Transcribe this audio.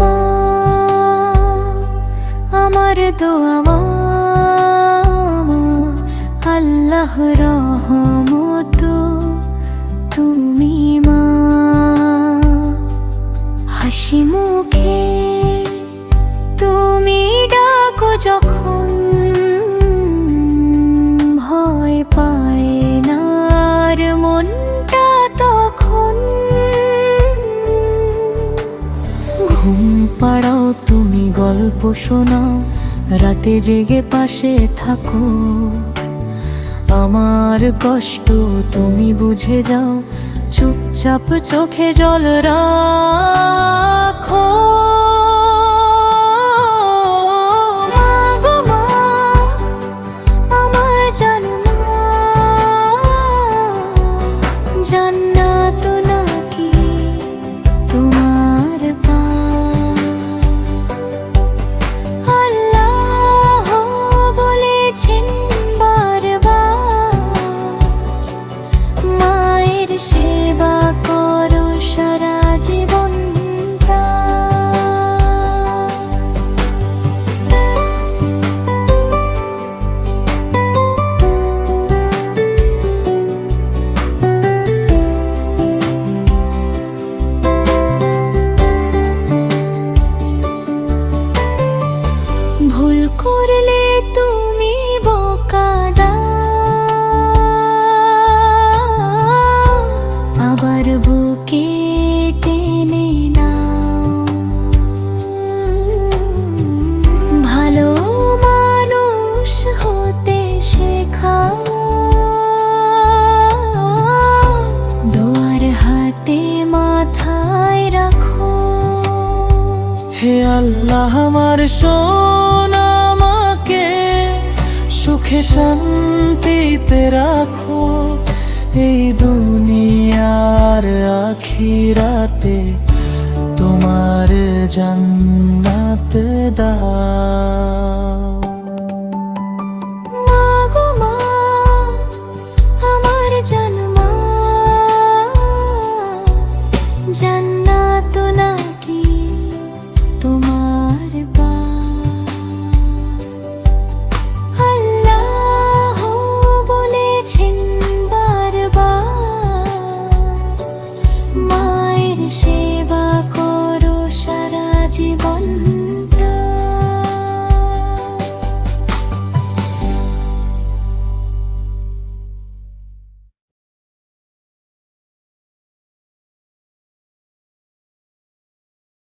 মা আমার দোয়া আল্লাহ রহমত তুমি মা। হাসি মুখে তুমি ডাকো যখন ভয় পায়। ঘুম পাড়াও, তুমি গল্প শোনাও, রাতে জেগে পাশে থাকো। আমার কষ্ট তুমি বুঝে যাও, চুপচাপ চোখে জল রাখো। by বুকে টেনে নাও। ভালো মানুষ হতে শেখাও। দোয়ার হাতে মাথায় রাখো। হে আল্লাহ আমার সোনামাকে সুখে শান্তিতে রাখো। এই তোমার আখিরাতে তোমার জন্নাত দা আমার জন্ম জান্ন